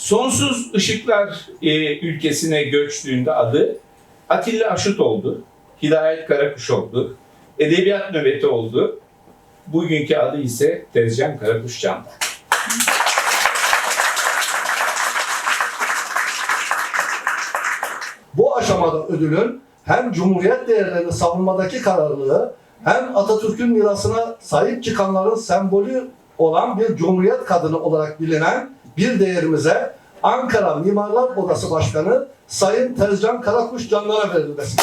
Sonsuz Işıklar e, ülkesine göçtüğünde adı Atilla Aşut oldu. Hidayet Karakuş oldu. Edebiyat nöbeti oldu. Bugünkü adı ise Tezcan Karakuş Can'da. Bu aşamada ödülün hem Cumhuriyet değerlerini savunmadaki kararlılığı hem Atatürk'ün mirasına sahip çıkanların sembolü olan bir Cumhuriyet kadını olarak bilinen bir değerimize Ankara Mimarlar Odası Başkanı Sayın Tezcan Karakuş Canlar'a verilmesi.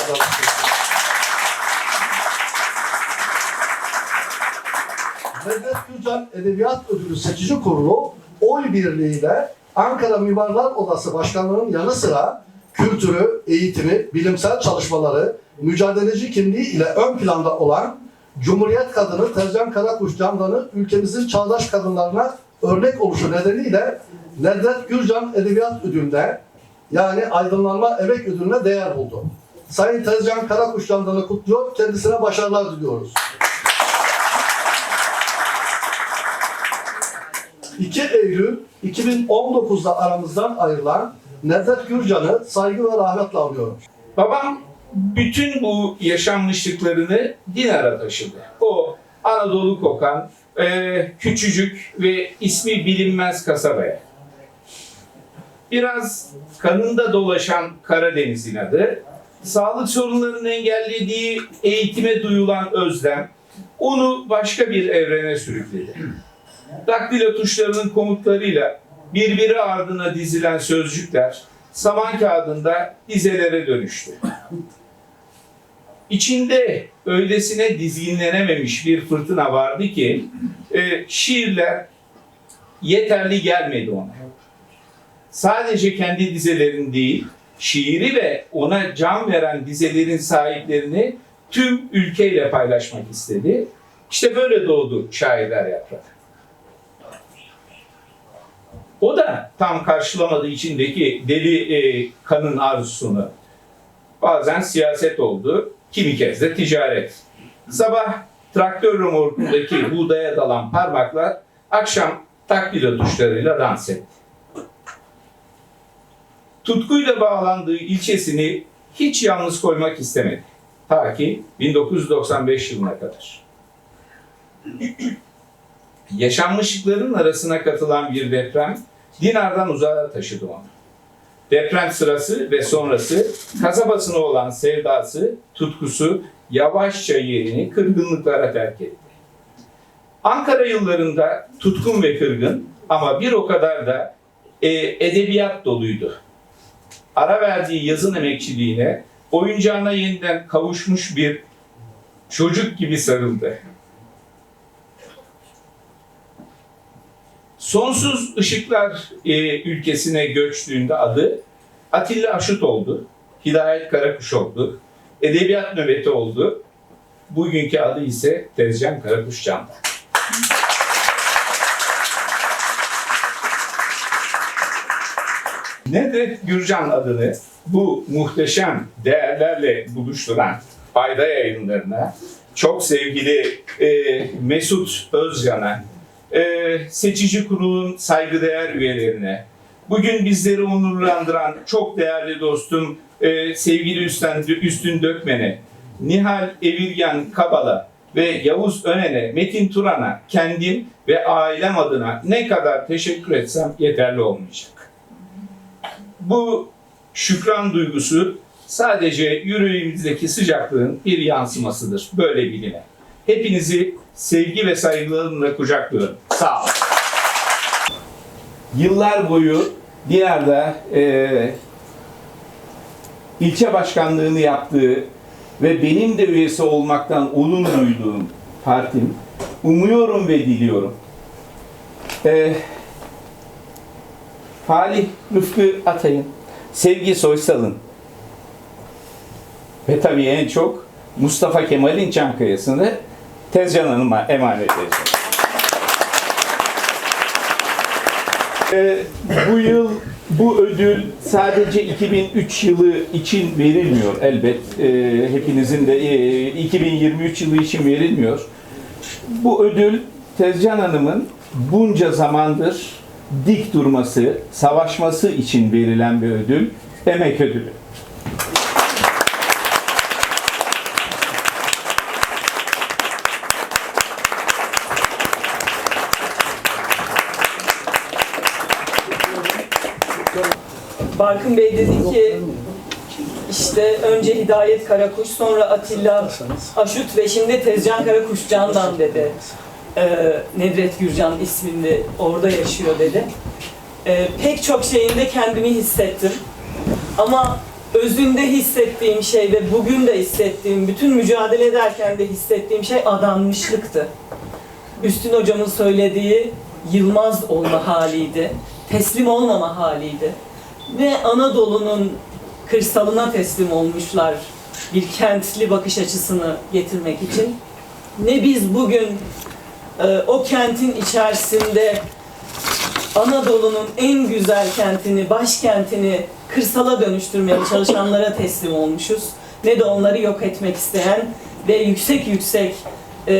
Nedret Gülcan Edebiyat Ödülü Seçici Kurulu oy birliğiyle Ankara Mimarlar Odası Başkanlığı'nın yanı sıra kültürü, eğitimi, bilimsel çalışmaları, mücadeleci kimliği ile ön planda olan Cumhuriyet kadını Tezcan Karakuş Candan'ı ülkemizin çağdaş kadınlarına örnek oluşu nedeniyle Nedret Gürcan Edebiyat Ödülü'nde yani Aydınlanma Emek Ödülü'ne değer buldu. Sayın Tezcan Karakuş Candan'ı kutluyor, kendisine başarılar diliyoruz. 2 Eylül 2019'da aramızdan ayrılan Nedret Gürcan'ı saygı ve rahmetle anıyorum. Babam bütün bu yaşanmışlıklarını Dinar'a taşıdı. O Anadolu kokan, e, küçücük ve ismi bilinmez kasabaya. Biraz kanında dolaşan Karadeniz'in adı, sağlık sorunlarının engellediği eğitime duyulan özlem, onu başka bir evrene sürükledi. Daktilo tuşlarının komutlarıyla birbiri ardına dizilen sözcükler saman kağıdında dizelere dönüştü. İçinde öylesine dizginlenememiş bir fırtına vardı ki e, şiirler yeterli gelmedi ona. Sadece kendi dizelerin değil, şiiri ve ona can veren dizelerin sahiplerini tüm ülkeyle paylaşmak istedi. İşte böyle doğdu şairler yaprağı. O da tam karşılamadı içindeki deli e, kanın arzusunu. Bazen siyaset oldu, kimi kez de ticaret. Sabah traktör remorkundaki buğdaya dalan parmaklar, akşam taktilo tuşlarıyla dans etti. Tutkuyla bağlandığı ilçesini hiç yalnız koymak istemedi. Ta ki 1995 yılına kadar. Yaşanmışlıkların arasına katılan bir deprem Dinar'dan uzağa taşıdı onu. Deprem sırası ve sonrası kasabasına olan sevdası, tutkusu yavaşça yerini kırgınlıklara terk etti. Ankara yıllarında tutkun ve kırgın ama bir o kadar da e, edebiyat doluydu. Ara verdiği yazın emekçiliğine, oyuncağına yeniden kavuşmuş bir çocuk gibi sarıldı. Sonsuz Işıklar e, ülkesine göçtüğünde adı Atilla Aşut oldu. Hidayet Karakuş oldu. Edebiyat nöbeti oldu. Bugünkü adı ise Tezcan Karakuş Can'da. Nedret Gürcan adını bu muhteşem değerlerle buluşturan fayda yayınlarına çok sevgili e, Mesut Özcan'a, e, seçici kurulun saygıdeğer üyelerine, bugün bizleri onurlandıran çok değerli dostum e, sevgili Üstün, Üstün Dökmen'e, Nihal Evirgen Kabala ve Yavuz Önen'e, Metin Turan'a, kendim ve ailem adına ne kadar teşekkür etsem yeterli olmayacak. Bu şükran duygusu sadece yüreğimizdeki sıcaklığın bir yansımasıdır. Böyle biline. Hepinizi sevgi ve saygılarımla kucaklıyorum. Sağ olun. Yıllar boyu Diyar'da e, ilçe başkanlığını yaptığı ve benim de üyesi olmaktan onur duyduğum partim umuyorum ve diliyorum. E, Falih Rıfkı Atay'ın, Sevgi Soysal'ın ve tabii en çok Mustafa Kemal'in Çankaya'sını Tezcan Hanım'a emanet edeceğim. Ee, bu yıl bu ödül sadece 2003 yılı için verilmiyor elbet. Ee, hepinizin de e, 2023 yılı için verilmiyor. Bu ödül Tezcan Hanım'ın bunca zamandır dik durması, savaşması için verilen bir ödül, emek ödülü. Barkın Bey dedi ki işte önce Hidayet Karakuş, sonra Atilla Aşut ve şimdi Tezcan Karakuş Candan dedi. Ee, Nedret Gürcan isminde orada yaşıyor dedi. Ee, pek çok şeyinde kendimi hissettim. Ama özünde hissettiğim şey ve bugün de hissettiğim, bütün mücadele ederken de hissettiğim şey adanmışlıktı. Üstün hocamın söylediği yılmaz olma haliydi. Teslim olmama haliydi. Ne Anadolu'nun kırsalına teslim olmuşlar bir kentli bakış açısını getirmek için. Ne biz bugün e, o kentin içerisinde Anadolu'nun en güzel kentini, başkentini kırsala dönüştürmeye çalışanlara teslim olmuşuz. Ne de onları yok etmek isteyen ve yüksek yüksek e,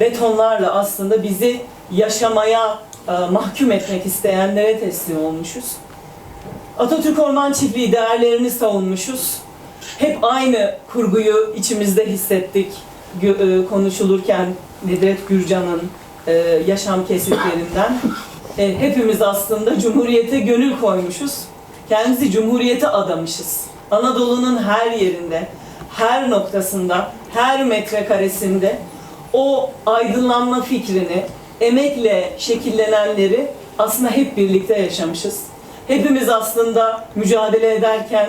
betonlarla aslında bizi yaşamaya e, mahkum etmek isteyenlere teslim olmuşuz. Atatürk Orman Çiftliği değerlerini savunmuşuz. Hep aynı kurguyu içimizde hissettik e, konuşulurken Nedret Gürcan'ın e, yaşam kesitlerinden. E, hepimiz aslında Cumhuriyete gönül koymuşuz. Kendimizi Cumhuriyete adamışız. Anadolu'nun her yerinde, her noktasında, her metrekaresinde o aydınlanma fikrini, emekle şekillenenleri aslında hep birlikte yaşamışız. Hepimiz aslında mücadele ederken,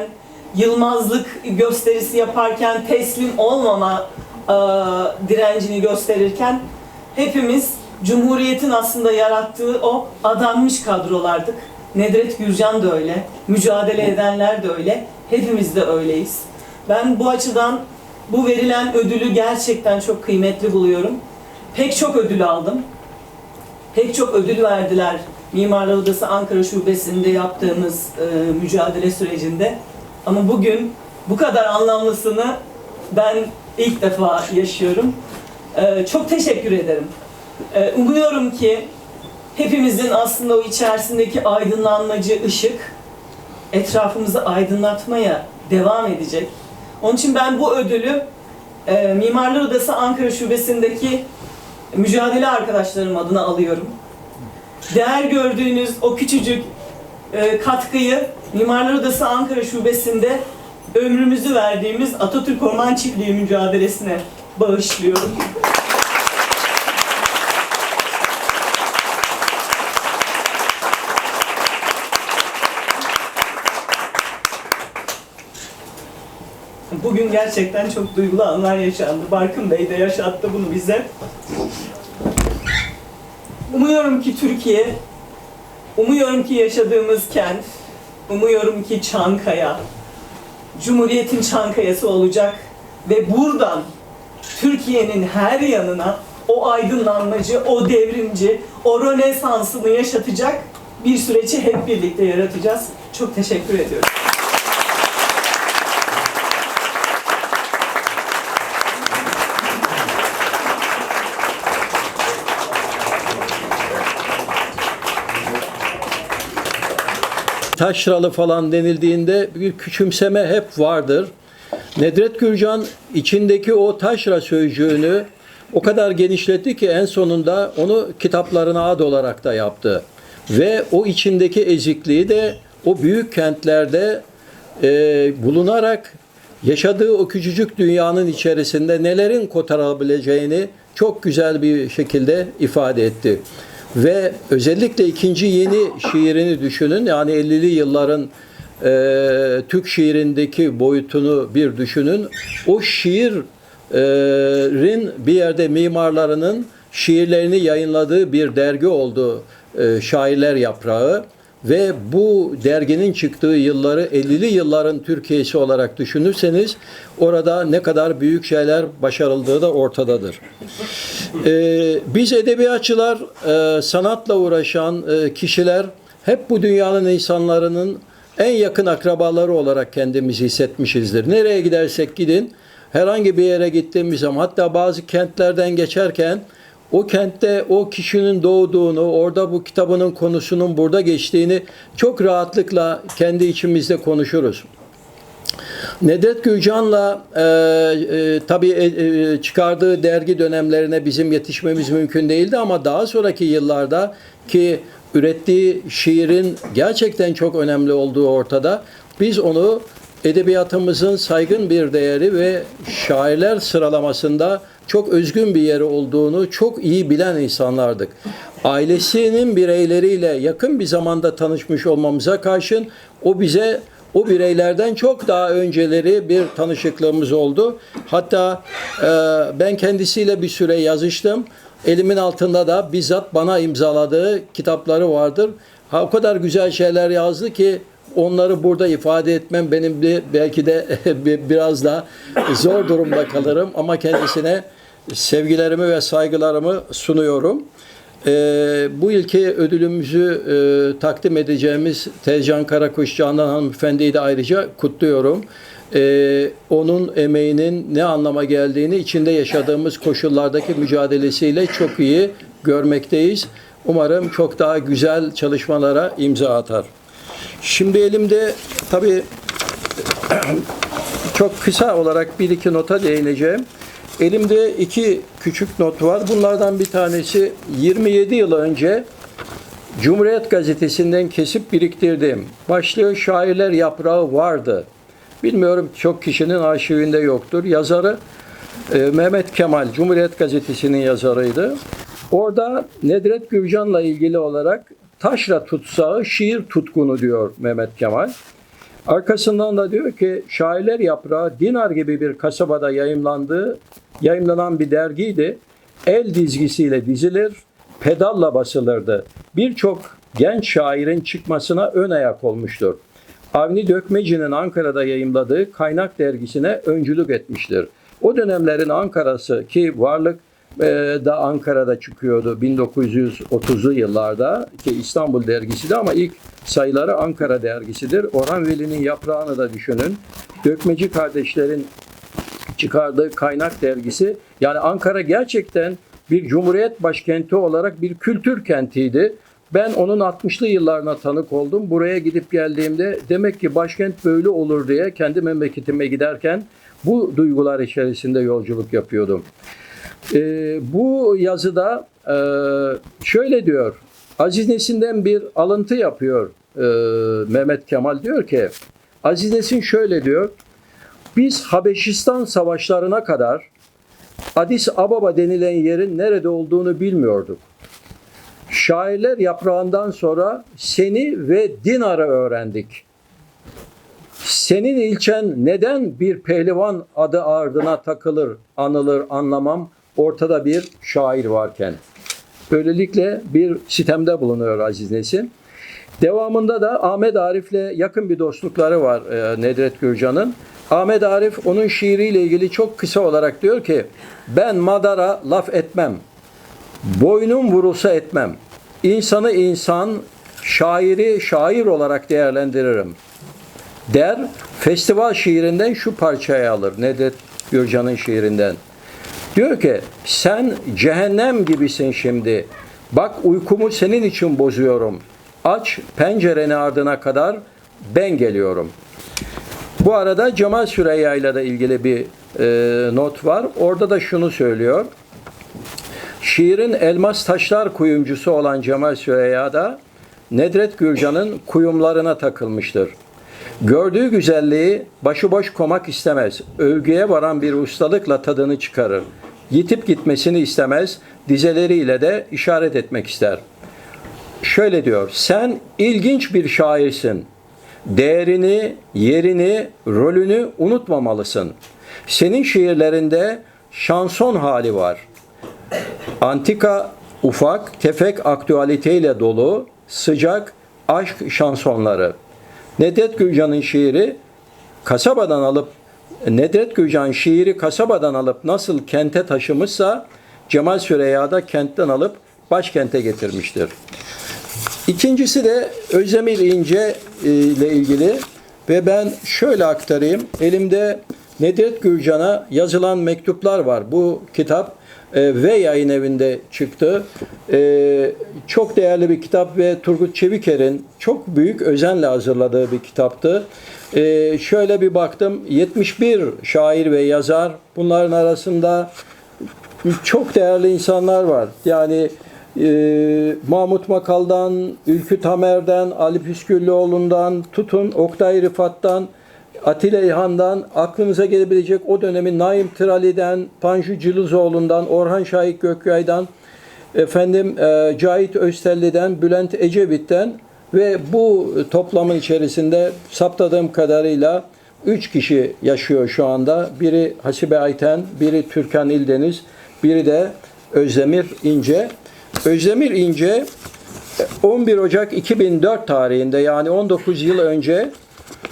yılmazlık gösterisi yaparken, teslim olmama e, direncini gösterirken hepimiz Cumhuriyet'in aslında yarattığı o adanmış kadrolardık. Nedret Gürcan da öyle, mücadele edenler de öyle, hepimiz de öyleyiz. Ben bu açıdan bu verilen ödülü gerçekten çok kıymetli buluyorum. Pek çok ödül aldım. Pek çok ödül verdiler Mimarlar Odası Ankara Şubesi'nde yaptığımız e, mücadele sürecinde. Ama bugün bu kadar anlamlısını ben ilk defa yaşıyorum. E, çok teşekkür ederim. E, umuyorum ki hepimizin aslında o içerisindeki aydınlanmacı ışık etrafımızı aydınlatmaya devam edecek. Onun için ben bu ödülü e, Mimarlar Odası Ankara Şubesi'ndeki mücadele arkadaşlarım adına alıyorum. Değer gördüğünüz o küçücük e, katkıyı Mimarlar Odası Ankara Şubesi'nde ömrümüzü verdiğimiz Atatürk Orman Çiftliği mücadelesine bağışlıyorum. Bugün gerçekten çok duygulu anlar yaşandı. Barkın Bey de yaşattı bunu bize. Umuyorum ki Türkiye, umuyorum ki yaşadığımız kent, umuyorum ki Çankaya, Cumhuriyet'in Çankaya'sı olacak ve buradan Türkiye'nin her yanına o aydınlanmacı, o devrimci, o rönesansını yaşatacak bir süreci hep birlikte yaratacağız. Çok teşekkür ediyorum. Taşralı falan denildiğinde bir küçümseme hep vardır. Nedret Gürcan içindeki o taşra sözcüğünü o kadar genişletti ki en sonunda onu kitaplarına ad olarak da yaptı. Ve o içindeki ezikliği de o büyük kentlerde e, bulunarak yaşadığı o küçücük dünyanın içerisinde nelerin kotarabileceğini çok güzel bir şekilde ifade etti. Ve özellikle ikinci yeni şiirini düşünün. Yani 50'li yılların e, Türk şiirindeki boyutunu bir düşünün. O şiirin bir yerde mimarlarının şiirlerini yayınladığı bir dergi oldu. E, Şairler Yaprağı ve bu derginin çıktığı yılları 50'li yılların Türkiye'si olarak düşünürseniz orada ne kadar büyük şeyler başarıldığı da ortadadır. Ee, biz edebiyatçılar, e, sanatla uğraşan e, kişiler hep bu dünyanın insanlarının en yakın akrabaları olarak kendimizi hissetmişizdir. Nereye gidersek gidin, herhangi bir yere gittiğimiz zaman hatta bazı kentlerden geçerken o kentte o kişinin doğduğunu, orada bu kitabının konusunun burada geçtiğini çok rahatlıkla kendi içimizde konuşuruz. Nedret Gürcan'la e, e, tabii e, e, çıkardığı dergi dönemlerine bizim yetişmemiz mümkün değildi ama daha sonraki yıllarda ki ürettiği şiirin gerçekten çok önemli olduğu ortada. Biz onu edebiyatımızın saygın bir değeri ve şairler sıralamasında çok özgün bir yeri olduğunu çok iyi bilen insanlardık. Ailesinin bireyleriyle yakın bir zamanda tanışmış olmamıza karşın o bize o bireylerden çok daha önceleri bir tanışıklığımız oldu. Hatta e, ben kendisiyle bir süre yazıştım. Elimin altında da bizzat bana imzaladığı kitapları vardır. Ha, o kadar güzel şeyler yazdı ki onları burada ifade etmem benim de belki de bir- biraz da zor durumda kalırım ama kendisine sevgilerimi ve saygılarımı sunuyorum. Ee, bu ilki ödülümüzü e, takdim edeceğimiz Tezcan Karakuş Canan Hanımefendi'yi de ayrıca kutluyorum. Ee, onun emeğinin ne anlama geldiğini içinde yaşadığımız koşullardaki mücadelesiyle çok iyi görmekteyiz. Umarım çok daha güzel çalışmalara imza atar. Şimdi elimde tabii çok kısa olarak bir iki nota değineceğim. Elimde iki küçük not var. Bunlardan bir tanesi 27 yıl önce Cumhuriyet Gazetesi'nden kesip biriktirdim. Başlığı şairler yaprağı vardı. Bilmiyorum çok kişinin arşivinde yoktur. Yazarı e, Mehmet Kemal, Cumhuriyet Gazetesi'nin yazarıydı. Orada Nedret Gürcan'la ilgili olarak taşra tutsağı şiir tutkunu diyor Mehmet Kemal. Arkasından da diyor ki Şairler Yaprağı Dinar gibi bir kasabada yayımlandığı yayımlanan bir dergiydi. El dizgisiyle dizilir, pedalla basılırdı. Birçok genç şairin çıkmasına ön ayak olmuştur. Avni Dökmeci'nin Ankara'da yayımladığı Kaynak dergisine öncülük etmiştir. O dönemlerin Ankara'sı ki varlık da Ankara'da çıkıyordu 1930'lu yıllarda ki İstanbul dergisi de ama ilk sayıları Ankara dergisidir. Orhan Veli'nin yaprağını da düşünün. Dökmeci kardeşlerin çıkardığı kaynak dergisi. Yani Ankara gerçekten bir cumhuriyet başkenti olarak bir kültür kentiydi. Ben onun 60'lı yıllarına tanık oldum. Buraya gidip geldiğimde demek ki başkent böyle olur diye kendi memleketime giderken bu duygular içerisinde yolculuk yapıyordum. Ee, bu yazıda e, şöyle diyor. Aziz Nesin'den bir alıntı yapıyor e, Mehmet Kemal diyor ki Aziz Nesin şöyle diyor. Biz Habeşistan savaşlarına kadar Addis Ababa denilen yerin nerede olduğunu bilmiyorduk. Şairler yaprağından sonra seni ve Dinar'ı öğrendik. Senin ilçen neden bir pehlivan adı ardına takılır, anılır anlamam ortada bir şair varken. Böylelikle bir sitemde bulunuyor Aziz Nesin. Devamında da Ahmet Arif'le yakın bir dostlukları var e, Nedret Gürcan'ın. Ahmet Arif onun şiiriyle ilgili çok kısa olarak diyor ki ben madara laf etmem. Boynum vurulsa etmem. İnsanı insan, şairi şair olarak değerlendiririm. Der, festival şiirinden şu parçayı alır. Nedret Gürcan'ın şiirinden. Diyor ki sen cehennem gibisin şimdi. Bak uykumu senin için bozuyorum. Aç pencereni ardına kadar ben geliyorum. Bu arada Cemal Süreyya ile de ilgili bir e, not var. Orada da şunu söylüyor. Şiirin elmas taşlar kuyumcusu olan Cemal Süreyya da Nedret Gürcan'ın kuyumlarına takılmıştır. Gördüğü güzelliği başıboş komak istemez. Övgüye varan bir ustalıkla tadını çıkarır. Yitip gitmesini istemez. Dizeleriyle de işaret etmek ister. Şöyle diyor. Sen ilginç bir şairsin. Değerini, yerini, rolünü unutmamalısın. Senin şiirlerinde şanson hali var. Antika ufak, tefek aktüaliteyle dolu, sıcak aşk şansonları. Nedret Gülcan'ın şiiri kasabadan alıp Nedret Gülcan şiiri kasabadan alıp nasıl kente taşımışsa Cemal Süreyya da kentten alıp başkente getirmiştir. İkincisi de Özdemir İnce e, ile ilgili ve ben şöyle aktarayım. Elimde Nedret Gürcan'a yazılan mektuplar var. Bu kitap ve yayın evinde çıktı. E, çok değerli bir kitap ve Turgut Çeviker'in çok büyük özenle hazırladığı bir kitaptı. E, şöyle bir baktım 71 şair ve yazar bunların arasında çok değerli insanlar var. Yani e, Mahmut Makal'dan, Ülkü Tamer'den, Ali Püsküllüoğlu'ndan, tutun Oktay Rıfat'tan, Atilla İlhan'dan, aklınıza gelebilecek o dönemin Naim Tirali'den, Panju Cılızoğlu'ndan, Orhan Şahik Gökyay'dan, efendim e, Cahit Öztelli'den, Bülent Ecevit'ten ve bu toplamın içerisinde saptadığım kadarıyla üç kişi yaşıyor şu anda. Biri Hasibe Ayten, biri Türkan İldeniz, biri de Özdemir İnce. Özdemir İnce 11 Ocak 2004 tarihinde yani 19 yıl önce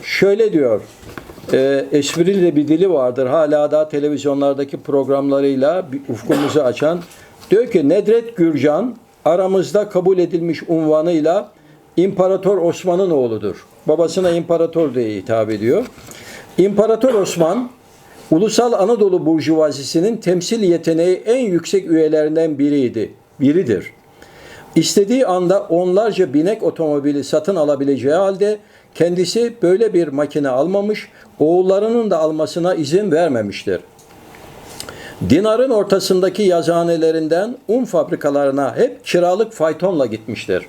şöyle diyor. E, esprili bir dili vardır. Hala da televizyonlardaki programlarıyla ufkumuzu açan. Diyor ki Nedret Gürcan aramızda kabul edilmiş unvanıyla İmparator Osman'ın oğludur. Babasına imparator diye hitap ediyor. İmparator Osman Ulusal Anadolu Burjuvazisi'nin temsil yeteneği en yüksek üyelerinden biriydi. Biridir. İstediği anda onlarca binek otomobili satın alabileceği halde kendisi böyle bir makine almamış, oğullarının da almasına izin vermemiştir. Dinar'ın ortasındaki yazıhanelerinden un fabrikalarına hep kiralık faytonla gitmiştir.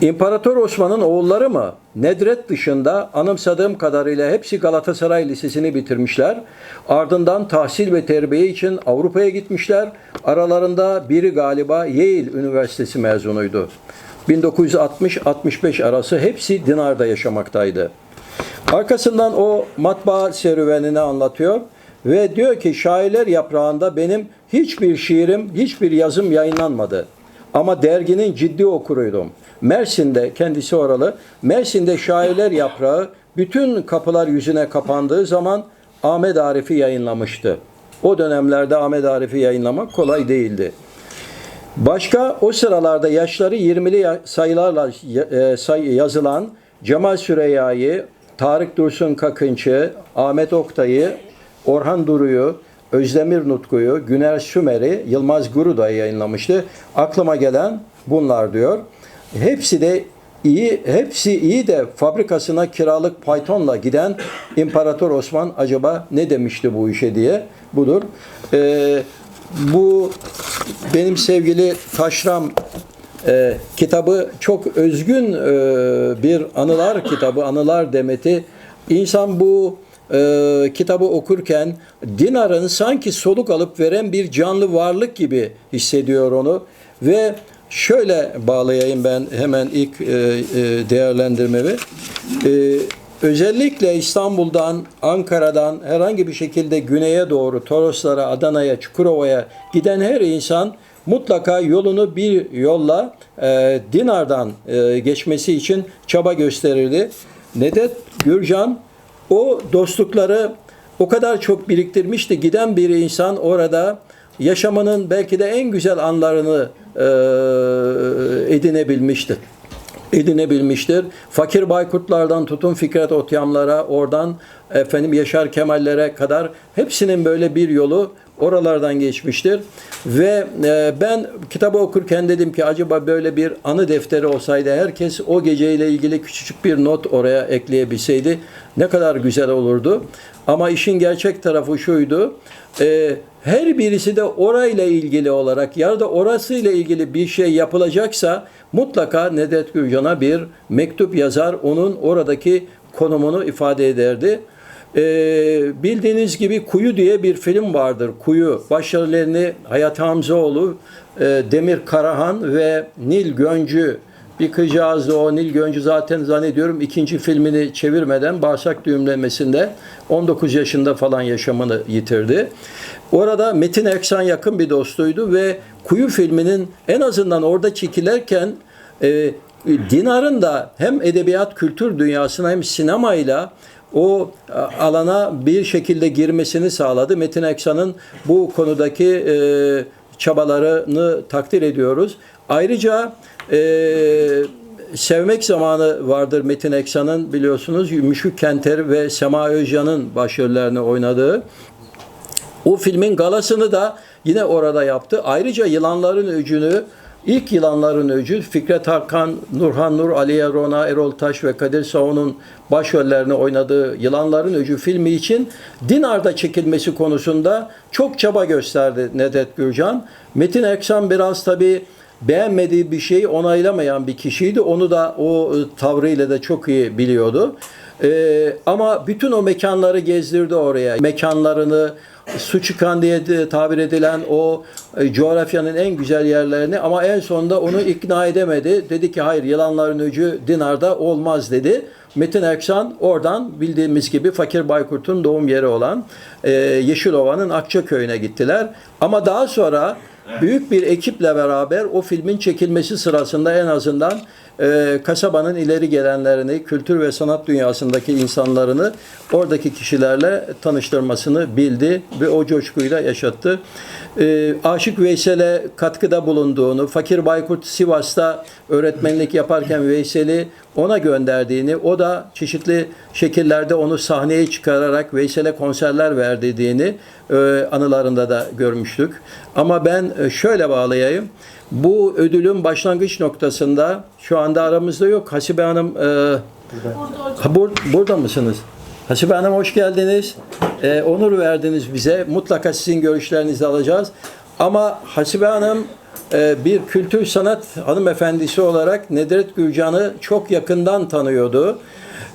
İmparator Osman'ın oğulları mı? Nedret dışında anımsadığım kadarıyla hepsi Galatasaray Lisesi'ni bitirmişler. Ardından tahsil ve terbiye için Avrupa'ya gitmişler. Aralarında biri galiba Yale Üniversitesi mezunuydu. 1960-65 arası hepsi Dinar'da yaşamaktaydı. Arkasından o matbaa serüvenini anlatıyor ve diyor ki şairler yaprağında benim hiçbir şiirim, hiçbir yazım yayınlanmadı. Ama derginin ciddi okuruydum. Mersin'de, kendisi oralı, Mersin'de şairler yaprağı bütün kapılar yüzüne kapandığı zaman Ahmet Arif'i yayınlamıştı. O dönemlerde Ahmet Arif'i yayınlamak kolay değildi. Başka o sıralarda yaşları 20'li ya- sayılarla e, yazılan Cemal Süreyya'yı, Tarık Dursun Kakınç'ı, Ahmet Oktay'ı, Orhan Duru'yu, Özdemir Nutku'yu, Güner Sümer'i, Yılmaz Guruda'yı yayınlamıştı. Aklıma gelen bunlar diyor. Hepsi de iyi, hepsi iyi de fabrikasına kiralık Python'la giden İmparator Osman acaba ne demişti bu işe diye budur. Ee, bu benim sevgili Taşram e, kitabı çok özgün e, bir anılar kitabı, anılar demeti. İnsan bu e, kitabı okurken Dinar'ın sanki soluk alıp veren bir canlı varlık gibi hissediyor onu ve şöyle bağlayayım ben hemen ilk e, e, değerlendirmemi. E, özellikle İstanbul'dan, Ankara'dan herhangi bir şekilde güneye doğru Toroslara, Adana'ya, Çukurova'ya giden her insan mutlaka yolunu bir yolla e, Dinar'dan e, geçmesi için çaba gösterirdi. Nedet Gürcan o dostlukları o kadar çok biriktirmişti. Giden bir insan orada yaşamanın belki de en güzel anlarını e, edinebilmiştir. Edinebilmiştir. Fakir Baykurtlardan tutun Fikret Otyamlara, oradan efendim Yaşar Kemallere kadar hepsinin böyle bir yolu oralardan geçmiştir. Ve e, ben kitabı okurken dedim ki acaba böyle bir anı defteri olsaydı herkes o geceyle ilgili küçücük bir not oraya ekleyebilseydi ne kadar güzel olurdu. Ama işin gerçek tarafı şuydu. e, her birisi de orayla ilgili olarak ya da orasıyla ilgili bir şey yapılacaksa mutlaka Nedet Gürcan'a bir mektup yazar, onun oradaki konumunu ifade ederdi. Ee, bildiğiniz gibi Kuyu diye bir film vardır. Kuyu. Başarılarını Hayat Hamzoğlu, e, Demir Karahan ve Nil Göncü bir kızcağızdı o Nil Göncü zaten zannediyorum ikinci filmini çevirmeden bağırsak düğümlemesinde 19 yaşında falan yaşamını yitirdi. Orada Metin Eksan yakın bir dostuydu ve Kuyu filminin en azından orada çekilerken e, Dinar'ın da hem edebiyat kültür dünyasına hem sinemayla o alana bir şekilde girmesini sağladı. Metin Eksan'ın bu konudaki e, çabalarını takdir ediyoruz. Ayrıca e, Sevmek Zamanı vardır Metin Eksan'ın biliyorsunuz Müşük Kenter ve Sema Özcan'ın başrollerini oynadığı. O filmin galasını da yine orada yaptı. Ayrıca yılanların öcünü İlk yılanların öcü Fikret Hakan, Nurhan Nur, Aliye Rona, Erol Taş ve Kadir Saun'un başrollerini oynadığı Yılanların Öcü filmi için Dinar'da çekilmesi konusunda çok çaba gösterdi Nedret Gürcan. Metin Eksan biraz tabii beğenmediği bir şeyi onaylamayan bir kişiydi. Onu da o e, tavrıyla da çok iyi biliyordu. Ee, ama bütün o mekanları gezdirdi oraya. Mekanlarını, su çıkan diye de tabir edilen o e, coğrafyanın en güzel yerlerini ama en sonunda onu ikna edemedi. Dedi ki hayır yılanların öcü Dinar'da olmaz dedi. Metin Erksan oradan bildiğimiz gibi Fakir Baykurt'un doğum yeri olan e, Yeşilova'nın Akçaköy'üne gittiler. Ama daha sonra büyük bir ekiple beraber o filmin çekilmesi sırasında en azından e, kasabanın ileri gelenlerini, kültür ve sanat dünyasındaki insanlarını oradaki kişilerle tanıştırmasını bildi ve o coşkuyla yaşattı. E, Aşık Veysel'e katkıda bulunduğunu, Fakir Baykurt Sivas'ta öğretmenlik yaparken Veysel'i ona gönderdiğini, o da çeşitli şekillerde onu sahneye çıkararak Veysel'e konserler verdiğini e, anılarında da görmüştük. Ama ben e, şöyle bağlayayım. Bu ödülün başlangıç noktasında şu anda aramızda yok. Hasibe Hanım e, ha, bur- burada mısınız? Hasibe Hanım hoş geldiniz. E, onur verdiniz bize. Mutlaka sizin görüşlerinizi alacağız. Ama Hasibe Hanım bir kültür sanat hanımefendisi olarak Nedret Gürcan'ı çok yakından tanıyordu.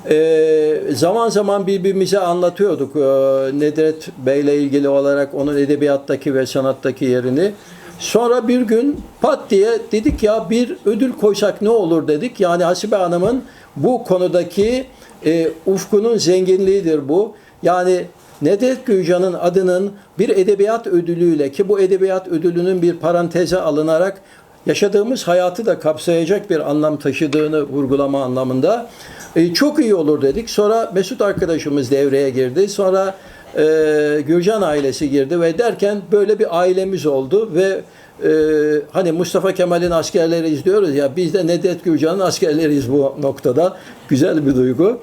E, zaman zaman birbirimize anlatıyorduk e, Nedret Bey'le ilgili olarak onun edebiyattaki ve sanattaki yerini. Sonra bir gün pat diye dedik ya bir ödül koysak ne olur dedik. Yani Hasibe Hanım'ın bu konudaki e, ufkunun zenginliğidir bu. Yani Nedret Gürcan'ın adının bir edebiyat ödülüyle ki bu edebiyat ödülünün bir paranteze alınarak yaşadığımız hayatı da kapsayacak bir anlam taşıdığını vurgulama anlamında e, çok iyi olur dedik. Sonra Mesut arkadaşımız devreye girdi. Sonra e, Gürcan ailesi girdi ve derken böyle bir ailemiz oldu ve e, hani Mustafa Kemal'in askerleri izliyoruz ya biz de Nedret Gürcan'ın askerleriyiz bu noktada. Güzel bir duygu.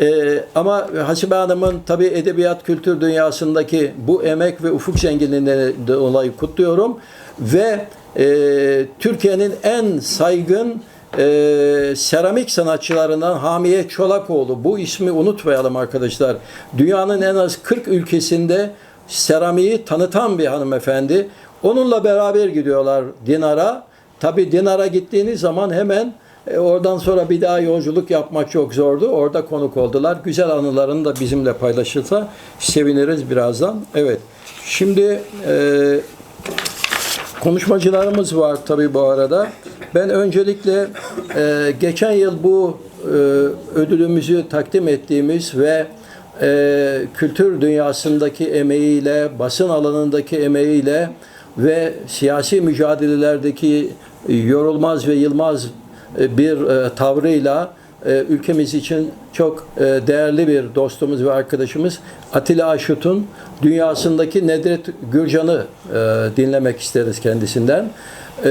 E, ama Hasibe Hanım'ın tabii edebiyat kültür dünyasındaki bu emek ve ufuk zenginliğinden dolayı kutluyorum. Ve e, Türkiye'nin en saygın e, seramik sanatçılarından Hamiye Çolakoğlu. Bu ismi unutmayalım arkadaşlar. Dünyanın en az 40 ülkesinde seramiği tanıtan bir hanımefendi. Onunla beraber gidiyorlar Dinar'a. Tabi Dinar'a gittiğiniz zaman hemen e, oradan sonra bir daha yolculuk yapmak çok zordu. Orada konuk oldular. Güzel anılarını da bizimle paylaşırsa seviniriz birazdan. Evet. Şimdi e, konuşmacılarımız var tabii bu arada. Ben öncelikle e, geçen yıl bu e, ödülümüzü takdim ettiğimiz ve e, kültür dünyasındaki emeğiyle, basın alanındaki emeğiyle ve siyasi mücadelelerdeki yorulmaz ve yılmaz e, bir e, tavrıyla e, ülkemiz için çok e, değerli bir dostumuz ve arkadaşımız Atilla Aşut'un dünyasındaki Nedret Gürcan'ı e, dinlemek isteriz kendisinden. E,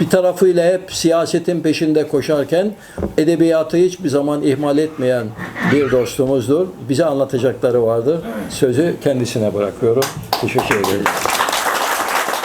bir tarafıyla hep siyasetin peşinde koşarken edebiyatı hiçbir zaman ihmal etmeyen bir dostumuzdur. Bize anlatacakları vardır. Sözü kendisine bırakıyorum. Teşekkür ederim.